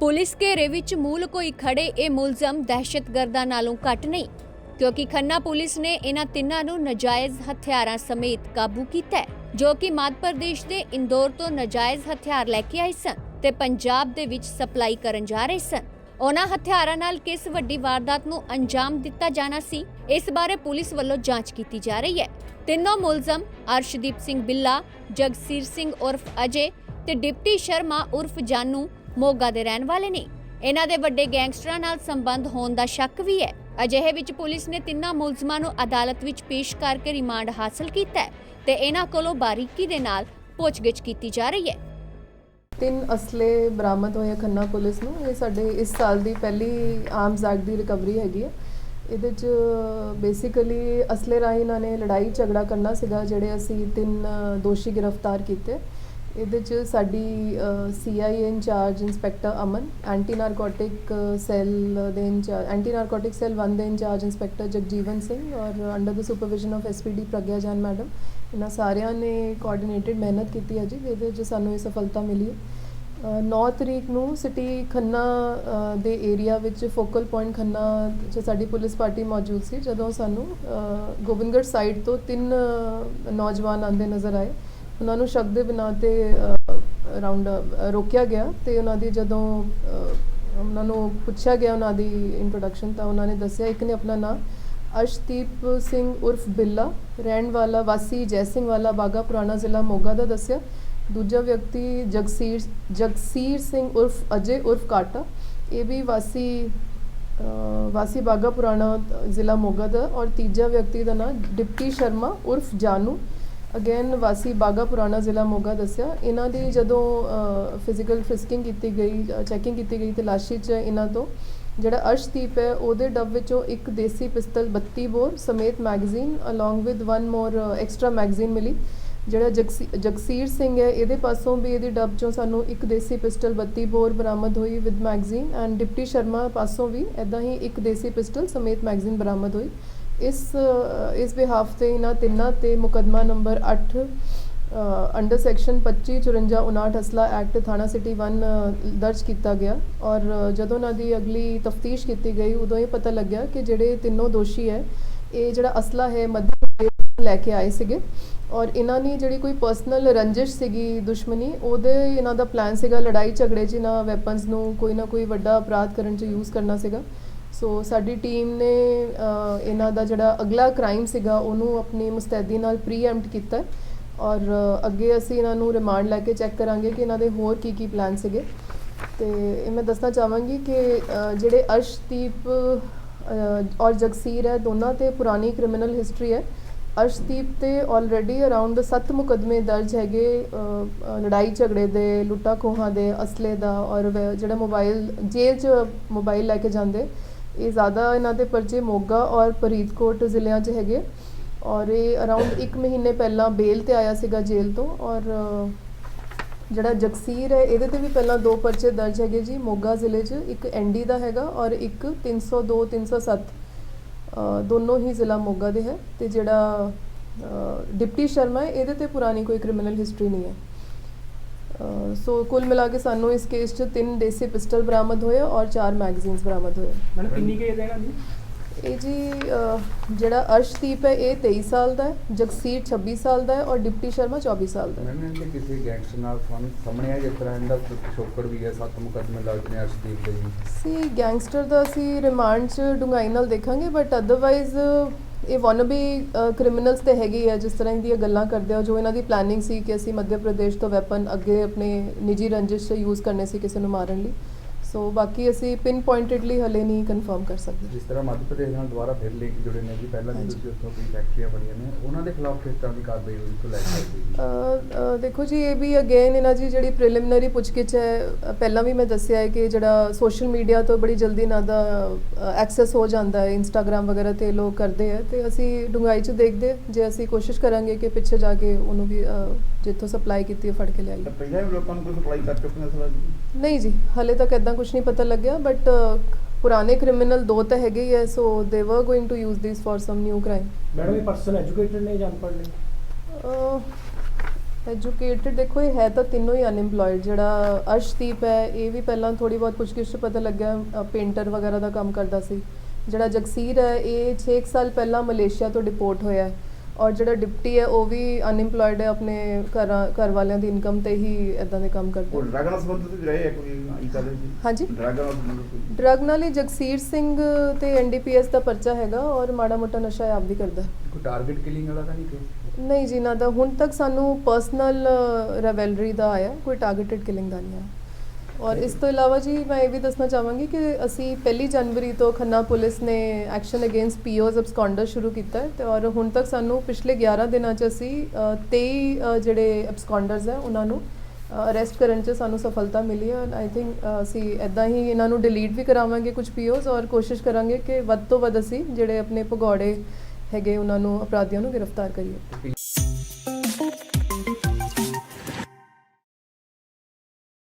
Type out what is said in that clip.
Police ਘੇਰੇ ਵਿੱਚ ਮੂਲ ਕੋਈ ਖੜੇ ਇਹ ਮੁਲਜ਼ਮ ਦਹਿਸ਼ਤਗਰਦਾਂ ਨਾਲੋਂ ਘੱਟ ਨਹੀਂ ਕਿਉਂਕਿ ਖੰਨਾ ਪੁਲਿਸ ਨੇ ਇਹਨਾਂ ਤਿੰਨਾਂ ਨੂੰ ਨਜਾਇਜ਼ ਹਥਿਆਰਾਂ ਸਮੇਤ ਕਾਬੂ ਕੀਤਾ ਹੈ, ਜੋ ਕਿ ਮੱਧ ਪ੍ਰਦੇਸ਼ ਦੇ ਇੰਦੌਰ ਤੋਂ ਨਜਾਇਜ਼ ਹਥਿਆਰ ਲੈ ਕੇ ਆਏ ਸਨ ਤੇ ਪੰਜਾਬ ਦੇ ਵਿੱਚ ਸਪਲਾਈ ਕਰਨ ਜਾ ਰਹੇ ਸਨ। ਉਹਨਾਂ ਹਥਿਆਰਾਂ ਨਾਲ ਕਿਸ ਵੱਡੀ ਵਾਰਦਾਤ ਨੂੰ ਅੰਜਾਮ ਦਿੱਤਾ ਜਾਣਾ ਸੀ ਇਸ ਬਾਰੇ ਪੁਲਿਸ ਵੱਲੋਂ ਜਾਂਚ ਕੀਤੀ ਜਾ ਰਹੀ ਹੈ। ਤਿੰਨੋਂ ਮੁਲਜ਼ਮ ਅਰਸ਼ਦੀਪ ਸਿੰਘ ਬਿੱਲਾ ਜਗਸੀਰ ਸਿੰਘ ਉਰਫ ਅਜੇ ਤੇ ਡਿਪਟੀ ਸ਼ਰਮਾ ਉਰਫ ਜਾਨੂ ਮੋਗਾ ਦੇ ਰਹਿਣ ਵਾਲੇ ਨੇ। ਇਹਨਾਂ ਦੇ ਵੱਡੇ ਗੈਂਗਸਟਰਾਂ ਨਾਲ ਸੰਬੰਧ ਹੋਣ ਦਾ ਸ਼ੱਕ ਵੀ ਹੈ। ਅਜਿਹੇ ਵਿੱਚ ਪੁਲਿਸ ਨੇ ਤਿੰਨਾਂ ਮੁਲਜ਼ਮਾਂ ਨੂੰ ਅਦਾਲਤ ਵਿੱਚ ਪੇਸ਼ ਕਰਕੇ ਰਿਮਾਂਡ ਹਾਸਲ ਕੀਤਾ ਹੈ ਤੇ ਇਹਨਾਂ ਕੋਲੋਂ ਬਾਰੀਕੀ ਦੇ ਨਾਲ ਪੁੱਛਗਿੱਛ ਕੀਤੀ ਜਾ ਰਹੀ ਹੈ। ਤਿੰਨ ਅਸਲੇ ਬਰਾਮਦ ਹੋਏ ਆ ਖੰਨਾ ਪੁਲਿਸ ਨੂੰ। ਇਹ ਸਾਡੇ ਇਸ ਸਾਲ ਦੀ ਪਹਿਲੀ ਆਰਮਸ ਐਕਟ ਦੀ ਰਿਕਵਰੀ ਹੈਗੀ ਹੈ ਇਹਦੇ ਚ ਬੇਸਿਕਲੀ ਅਸਲੇ ਰਾਹੀਂ ਇਹਨਾਂ ਨੇ ਲੜਾਈ ਝਗੜਾ ਕਰਨਾ ਸੀਗਾ, ਜਿਹੜੇ ਅਸੀਂ ਤਿੰਨ ਦੋਸ਼ੀ ਗ੍ਰਿਫਤਾਰ ਕੀਤੇ। ਇਹਦੇ ਚ ਸਾਡੀ CIA incharge inspector Aman anti narcotic cell ਦੇ ਇੰਚਾਰਜ ਐਂਟੀ ਨਾਰਕੋਟਿਕ ਸੈੱਲ 1 ਦੇ ਇੰਚਾਰਜ ਇੰਸਪੈਕਟਰ ਜਗਜੀਵਨ ਸਿੰਘ ਔਰ under the supervision of SPD Pragya Jaan madam, ਇਹਨਾਂ ਸਾਰਿਆਂ ਨੇ ਕੋਆਰਡੀਨੇਟਡ ਮਿਹਨਤ ਕੀਤੀ ਹੈ ਜੀ ਜਿਹਦੇ ਵਿੱਚ ਸਾਨੂੰ ਇਹ ਸਫਲਤਾ ਮਿਲੀ ਹੈ। 9 ਤਰੀਕ ਨੂੰ ਸਿਟੀ ਖੰਨਾ ਦੇ ਏਰੀਆ ਵਿੱਚ ਫੋਕਲ ਪੁਆਇੰਟ ਖੰਨਾ 'ਚ ਸਾਡੀ ਪੁਲਿਸ ਪਾਰਟੀ ਮੌਜੂਦ ਸੀ, ਜਦੋਂ ਸਾਨੂੰ ਗੋਬਿੰਦਗੜ੍ਹ ਸਾਈਡ ਤੋਂ ਤਿੰਨ ਨੌਜਵਾਨ ਆਂਦੇ ਨਜ਼ਰ ਆਏ। ਉਹਨਾਂ ਨੂੰ ਸ਼ੱਕ ਦੇ ਬਿਨਾਂ ਤੇ ਅਰਾਊਂਡ ਰੋਕਿਆ ਗਿਆ ਤੇ ਉਹਨਾਂ ਦੀ ਜਦੋਂ ਉਹਨਾਂ ਨੂੰ ਪੁੱਛਿਆ ਗਿਆ ਉਹਨਾਂ ਦੀ ਇੰਟਰੋਡਕਸ਼ਨ ਤਾਂ ਉਹਨਾਂ ਨੇ ਦੱਸਿਆ ਇੱਕ ਨੇ ਆਪਣਾ ਨਾਮ ਅਰਸ਼ਦੀਪ ਸਿੰਘ ਉਰਫ ਬਿੱਲਾ, ਰਹਿਣ ਵਾਲਾ ਵਾਸੀ ਜੈ ਸਿੰਘ ਵਾਲਾ ਬਾਗਾ, ਪੁਰਾਣਾ ਜ਼ਿਲ੍ਹਾ ਮੋਗਾ ਦਾ ਦੱਸਿਆ। ਦੂਜਾ ਵਿਅਕਤੀ ਜਗਸੀਰ ਜਗਸੀਰ ਸਿੰਘ ਉਰਫ ਅਜੇ ਉਰਫ ਕਾਟਾ, ਇਹ ਵੀ ਵਾਸੀ ਵਾਸੀ ਬਾਗਾ, ਪੁਰਾਣਾ ਜ਼ਿਲ੍ਹਾ ਮੋਗਾ ਦਾ। ਔਰ ਤੀਜਾ ਵਿਅਕਤੀ ਦਾ ਨਾਮ ਡਿਪਟੀ ਸ਼ਰਮਾ ਉਰਫ ਜਾਨੂ ਅਗੇਨ ਵਾਸੀ ਬਾਗਾ ਪੁਰਾਣਾ ਜ਼ਿਲ੍ਹਾ ਮੋਗਾ ਦੱਸਿਆ। ਇਹਨਾਂ ਦੀ ਜਦੋਂ ਫਿਜ਼ੀਕਲ ਫਿਸਕਿੰਗ ਕੀਤੀ ਗਈ ਚੈਕਿੰਗ ਕੀਤੀ ਗਈ ਤਲਾਸ਼ੀ 'ਚ ਇਹਨਾਂ ਤੋਂ ਜਿਹੜਾ ਅਰਸ਼ਦੀਪ ਹੈ, ਉਹਦੇ ਡੱਬ ਵਿੱਚੋਂ ਇੱਕ ਦੇਸੀ ਪਿਸਤਲ 32 ਬੋਰ ਸਮੇਤ magazine along with one more extra magazine ਮਿਲੀ। ਜਿਹੜਾ ਜਗਸੀ- ਜਗਸੀਰ ਸਿੰਘ ਹੈ, ਇਹਦੇ ਪਾਸੋਂ ਵੀ ਇਹਦੀ ਡੱਬ ਚੋਂ ਸਾਨੂੰ ਇੱਕ ਦੇਸੀ ਪਿਸਟਲ 32 ਬੋਰ ਬਰਾਮਦ ਹੋਈ with magazine and deputy Sharma ਪਾਸੋਂ ਵੀ ਐਦਾਂ ਹੀ ਇੱਕ ਦੇਸੀ ਪਿਸਟਲ ਸਮੇਤ ਮੈਗਜ਼ੀਨ ਬਰਾਮਦ ਹੋਈ। ਇਸ ਅ, ਇਸ ਬਿਹਾਫ ਤੇ ਇਹਨਾਂ ਤਿੰਨਾਂ ਤੇ ਮੁਕਦਮਾ ਨੰਬਰ 8 ਅੰਡਰ ਸੈਕਸ਼ਨ 25 54 59 ਅਸਲਾ ਐਕਟ ਥਾਣਾ ਸਿਟੀ 1 ਦਰਜ ਕੀਤਾ ਗਿਆ। ਔਰ ਜਦੋਂ ਉਹਨਾਂ ਦੀ ਅਗਲੀ ਤਫਤੀਸ਼ ਕੀਤੀ ਗਈ ਉਦੋਂ ਇਹ ਪਤਾ ਲੱਗਿਆ ਕਿ ਜਿਹੜੇ ਤਿੰਨੋਂ ਦੋਸ਼ੀ ਹੈ ਇਹ ਜਿਹੜਾ ਅਸਲਾ ਹੈ ਮੱਧ ਪ੍ਰਦੇਸ਼ ਲੈ ਕੇ ਆਏ ਸੀਗੇ। ਔਰ ਇਹਨਾਂ ਨੇ ਜਿਹੜੀ ਕੋਈ ਪਰਸਨਲ ਰੰਜਿਸ਼ ਸੀਗੀ ਦੁਸ਼ਮਣੀ ਉਹਦੇ ਇਹਨਾਂ ਦਾ ਪਲਾਨ ਸੀਗਾ ਲੜਾਈ ਝਗੜੇ 'ਚ ਇਹਨਾਂ ਵੈਪਨਸ ਨੂੰ ਕੋਈ ਨਾ ਕੋਈ ਵੱਡਾ ਅਪਰਾਧ ਕਰਨ 'ਚ ਯੂਜ਼ ਕਰਨਾ ਸੀਗਾ। ਸੋ ਸਾਡੀ ਟੀਮ ਨੇ ਇਹਨਾਂ ਦਾ ਜਿਹੜਾ ਅਗਲਾ ਕ੍ਰਾਈਮ ਸੀਗਾ, ਉਹਨੂੰ ਆਪਣੀ ਮੁਸਤੈਦੀ ਨਾਲ ਪ੍ਰੀਐਮਪਟ ਕੀਤਾ। ਔਰ ਅੱਗੇ ਅਸੀਂ ਇਹਨਾਂ ਨੂੰ ਰਿਮਾਂਡ ਲੈ ਕੇ ਚੈੱਕ ਕਰਾਂਗੇ ਕਿ ਇਹਨਾਂ ਦੇ ਹੋਰ ਕੀ ਕੀ ਪਲਾਨ ਸੀਗੇ। ਤੇ ਇਹ ਮੈਂ ਦੱਸਣਾ ਚਾਹਾਂਗੀ ਕਿ ਜਿਹੜੇ ਅਰਸ਼ਦੀਪ ਔਰ ਜਗਸੀਰ ਹੈ, ਦੋਨਾਂ ਤੇ ਪੁਰਾਣੀ ਕ੍ਰਿਮੀਨਲ ਹਿਸਟਰੀ ਹੈ। ਅਰਸ਼ਦੀਪ ਤੇ ਆਲਰੇਡੀ ਅਰਾਊਂਡ 7 ਮੁਕਦਮੇ ਦਰਜ ਹੈਗੇ ਲੜਾਈ ਝਗੜੇ ਦੇ, ਲੁੱਟਾ ਖੋਹਾਂ ਦੇ, ਅਸਲੇ ਦਾ, ਔਰ ਜਿਹੜਾ ਮੋਬਾਈਲ ਜੇਲ੍ਹ 'ਚ ਮੋਬਾਈਲ ਲੈ ਕੇ ਜਾਂਦੇ। ਇਹ ਜ਼ਿਆਦਾ ਇਹਨਾਂ ਦੇ ਪਰਚੇ ਮੋਗਾ ਔਰ ਫਰੀਦਕੋਟ ਜ਼ਿਲ੍ਹਿਆਂ 'ਚ ਹੈਗੇ। ਔਰ ਇਹ ਅਰਾਊਂਡ 1 ਮਹੀਨੇ ਪਹਿਲਾਂ ਬੇਲ ਤੇ ਆਇਆ ਸੀਗਾ ਜੇਲ੍ਹ ਤੋਂ। ਔਰ ਜਿਹੜਾ ਜਗਸੀਰ ਹੈ ਇਹਦੇ ਤੇ ਵੀ ਪਹਿਲਾਂ ਦੋ ਪਰਚੇ ਦਰਜ ਹੈਗੇ ਜੀ ਮੋਗਾ ਜ਼ਿਲ੍ਹੇ 'ਚ ਇੱਕ ਐਨਡੀ ਦਾ ਹੈਗਾ ਔਰ ਇੱਕ 302 307 ਅ, ਦੋਨੋਂ ਹੀ ਜ਼ਿਲ੍ਹਾ ਮੋਗਾ ਦੇ ਹੈ। ਤੇ ਜਿਹੜਾ ਡਿਪਟੀ ਸ਼ਰਮਾ ਹੈ ਇਹਦੇ ਤੇ ਪੁਰਾਣੀ ਕੋਈ ਕ੍ਰਿਮੀਨਲ ਹਿਸਟਰੀ ਨਹੀਂ ਹੈ। ਸੋ ਕੁੱਲ ਮਿਲਾ ਕੇ ਸਾਨੂੰ ਇਸ ਕੇਸ 'ਚ ਤਿੰਨ ਦੇਸੀ ਪਿਸਟਲ ਬਰਾਮਦ ਹੋਏ ਔਰ ਚਾਰ ਮੈਗਜ਼ੀਨਸ ਬਰਾਮਦ ਹੋਏ। ਮੈਡਮ ਕਿੰਨੀ ਕੁ ਏਜ ਹੈਗਾ ਜੀ ਇਹ ਜੀ ਅ, ਜਿਹੜਾ ਅਰਸ਼ਦੀਪ ਹੈ ਇਹ 23 ਸਾਲ ਦਾ ਹੈ ਜਗਸੀਰ 26 ਸਾਲ ਦਾ ਹੈ ਔਰ ਡਿਪਟੀ ਸ਼ਰਮਾ 24 ਸਾਲ ਦਾ ਹੈ। ਮੈਮ ਇਹਦੇ ਕਿਸੇ ਗੈਂਗਸਟਰ ਨਾਲ ਸੰਬੰਧ ਸਾਹਮਣੇ ਆਇਆ ਜਿਸ ਤਰ੍ਹਾਂ ਇਹਦਾ ਕੁਝ ਪਿਛੋਕੜ ਵੀ ਹੈ ਸੱਤ ਮੁਕੱਦਮੇ ਲੱਗਦੇ ਨੇ ਅਰਸ਼ਦੀਪ ਦੇ ਜੀ? ਸੀ ਗੈਂਗਸਟਰ ਦਾ ਅਸੀਂ ਰਿਮਾਂਡ 'ਚ ਡੂੰਘਾਈ ਨਾਲ ਦੇਖਾਂਗੇ ਬਟ ਅਦਰਵਾਈਜ਼ ਇਹ ਵਨਬੀ ਕ੍ਰਿਮੀਨਲਸ ਤੇ ਹੈਗੇ ਹੈ, ਜਿਸ ਤਰ੍ਹਾਂ ਦੀਆਂ ਗੱਲਾਂ ਕਰਦੇ ਆ ਜੋ ਇਹਨਾਂ ਦੀ ਪਲੈਨਿੰਗ ਸੀ ਕਿ ਅਸੀਂ ਮੱਧ ਪ੍ਰਦੇਸ਼ ਤੋਂ ਵੈਪਨ ਅੱਗੇ ਆਪਣੇ ਨਿੱਜੀ ਰੰਜਿਸ਼ 'ਚ ਯੂਜ਼ ਕਰਨੇ ਸੀ ਕਿਸੇ ਨੂੰ ਮਾਰਨ ਲਈ। ਸੋ ਬਾਕੀ ਅਸੀਂ ਪਿਨ ਪੁਆਇੰਟਡਲੀ ਹਲੇ ਨਹੀਂ ਕਨਫਰਮ ਕਰ ਸਕਦੇ। ਜਿਸ ਤਰ੍ਹਾਂ ਮੱਧ ਪ੍ਰਦੇਸ਼ ਨਾਲ ਦੁਬਾਰਾ ਫਿਰ ਲਿੰਕ ਜੁੜੇ ਨੇ ਜੀ ਪਹਿਲਾਂ ਵੀ। ਤੁਸੀਂ ਉੱਥੋਂ ਕੋਈ ਫੈਕਟਰੀਆਂ ਬਣੀਆਂ ਨੇ ਉਹਨਾਂ ਦੇ ਖਿਲਾਫ ਕਿਸ ਤਰ੍ਹਾਂ ਦੀ ਕਾਰਵਾਈ ਹੋਈ ਤੋਂ ਲੈ ਕੇ ਜੀ ਦੇਖੋ ਜੀ ਇਹ ਵੀ ਅਗੇਨ ਇਹਨਾਂ ਦੀ ਜਿਹੜੀ ਪ੍ਰੀਲਿਮਿਨਰੀ ਪੁੱਛਗਿੱਛ ਹੈ ਪਹਿਲਾਂ ਵੀ ਮੈਂ ਦੱਸਿਆ ਹੈ ਕਿ ਜਿਹੜਾ ਸੋਸ਼ਲ ਮੀਡੀਆ ਤੋਂ ਬੜੀ ਜਲਦੀ ਇਹਨਾਂ ਦਾ ਐਕਸੈਸ ਹੋ ਜਾਂਦਾ ਹੈ ਇੰਸਟਾਗ੍ਰam ਵਗੈਰਾ ਤੇ ਲੋਕ ਕਰਦੇ ਆ ਤੇ ਅਸੀਂ ਡੂੰਘਾਈ 'ਚ ਦੇਖਦੇ ਜੇ ਅਸੀਂ ਕੋਸ਼ਿਸ਼ ਕਰਾਂਗੇ ਕਿ ਪਿੱਛੇ ਜਾ ਕੇ ਉਹਨੂੰ ਵੀ ਜਿੱਥੋਂ ਸਪਲਾਈ ਕੀਤੀ ਹੈ ਫੜ ਕੇ ਲਿਆਈਏ ਤਾਂ ਪਹਿਲਾਂ ਵੀ ਲੋਕਾਂ ਨੂੰ ਕੋਈ ਸਪਲਾਈ ਕਰ ਚੁੱਕੇ ਨੇ ਜੀ? ਨਹੀਂ ਜੀ ਹਲੇ ਤੱਕ ਇਦਾਂ ਕੁਝ ਨਹੀਂ ਪਤਾ ਲੱਗਿਆ ਬਟ ਪੁਰਾਣੇ ਕ੍ਰਿਮੀਨਲ ਦੋ ਤਾਂ ਹੈਗੇ ਹੀ ਹੈ so they were going to use this for some new crime madam ਇਹ ਪਰਸਨ ਐਜੂਕੇਟਡ ਨੇ ਜਾਂ ਅਨਪੜ੍ਹ ਨੇ? ਐਜੂਕੇਟਡ ਦੇਖੋ ਇਹ ਹੈ ਤਾਂ ਤਿੰਨੋਂ ਹੀ ਅਨਇੰਪਲੋਇਡ ਜਿਹੜਾ ਅਰਸ਼ਦੀਪ ਹੈ ਇਹ ਵੀ ਪਹਿਲਾਂ ਥੋੜੀ ਬਹੁਤ ਪੁੱਛਗਿੱਛ ਪਤਾ ਲੱਗਿਆ ਪੇਂਟਰ ਵਗੈਰਾ ਦਾ ਕੰਮ ਕਰਦਾ ਸੀ। ਜਿਹੜਾ ਜਗਸੀਰ ਹੈ ਇਹ 6 ਸਾਲ ਪਹਿਲਾਂ ਮਲੇਸ਼ੀਆ ਤੋਂ ਡਿਪੋਰਟ ਹੋਇਆ ਹੈ। ਔਰ ਜਿਹੜਾ ਡਿਪਟੀ ਹੈ ਉਹ ਵੀ ਅਨਇੰਪਲੋਇਡ ਹੈ ਆਪਣੇ ਘਰਾਂ ਘਰ ਵਾਲਿਆਂ ਦੀ ਇਨਕਮ ਤੇ ਹੀ ਇਦਾਂ ਦੇ ਕੰਮ ਕਰਦਾ ਉਹ ਹੈ। ਡਰਗ ਨਾਲ ਸੰਬੰਧਿਤ ਰਹੇ ਹੈ ਕੋਈ ਇਹ ਕਾਲੇ ਜੀ ਹਾਂਜੀ। ਡਰਗ ਨਾਲ ਸੰਬੰਧਿਤ ਕੋਈ? ਡਰਗ ਨਾਲ ਹੀ ਜਗਸੀਰ ਸਿੰਘ ਤੇ ਐਨਡੀਪੀਐਸ ਦਾ ਪਰਚਾ ਹੈਗਾ ਔਰ ਮਾੜਾ ਮੋਟਾ ਨਸ਼ਾ ਆਪ ਵੀ ਕਰਦਾ ਹੈ। ਕੋਈ ਟਾਰਗੇਟ ਕਿਲਿੰਗ ਵਾਲਾ ਤਾਂ ਨਹੀਂ ਕੇਸ ਨਹੀਂ ਜੀ ਨਾ ਤਾਂ ਹੁਣ ਤੱਕ ਸਾਨੂੰ ਪਰਸਨਲ ਰੈਵਲਰੀ ਦਾ ਆਇਆ ਕੋਈ ਟਾਰਗੇਟਡ ਕਿਲਿੰਗ ਦਾ ਨਹੀਂ ਆਇਆ। ਔਰ ਇਸ ਤੋਂ ਇਲਾਵਾ ਜੀ ਮੈਂ ਇਹ ਵੀ ਦੱਸਣਾ ਚਾਹਾਂਗੀ ਕਿ ਅਸੀਂ ਪਹਿਲੀ ਜਨਵਰੀ ਤੋਂ ਖੰਨਾ ਪੁਲਿਸ ਨੇ ਐਕਸ਼ਨ ਅਗੇਂਸਟ ਪੀਓਜ਼ ਅਬਸਕੌਂਡਰ ਸ਼ੁਰੂ ਕੀਤਾ ਹੈ ਤੇ ਔਰ ਹੁਣ ਤੱਕ ਸਾਨੂੰ ਪਿਛਲੇ 11 ਦਿਨਾਂ 'ਚ ਅਸੀਂ ਅ, 23 ਜਿਹੜੇ ਅਬਸਕੌਂਡਰਸ ਹੈ ਉਹਨਾਂ ਨੂੰ ਅਰੈਸਟ ਕਰਨ 'ਚ ਸਾਨੂੰ ਸਫਲਤਾ ਮਿਲੀ ਹੈ ਆਈ ਥਿੰਕ ਅਸੀਂ ਐਦਾਂ ਹੀ ਇਹਨਾਂ ਨੂੰ ਡਿਲੀਟ ਵੀ ਕਰਾਵਾਂਗੇ ਕੁਝ ਪੀਓਜ਼ ਔਰ ਕੋਸ਼ਿਸ਼ ਕਰਾਂਗੇ ਕਿ ਵੱਧ ਤੋਂ ਵੱਧ ਅਸੀਂ ਜਿਹੜੇ ਆਪਣੇ ਭਗੌੜੇ ਹੈਗੇ ਉਹਨਾਂ ਨੂੰ ਅਪਰਾਧੀਆਂ ਨੂੰ ਗ੍ਰਿਫਤਾਰ ਕਰੀਏ।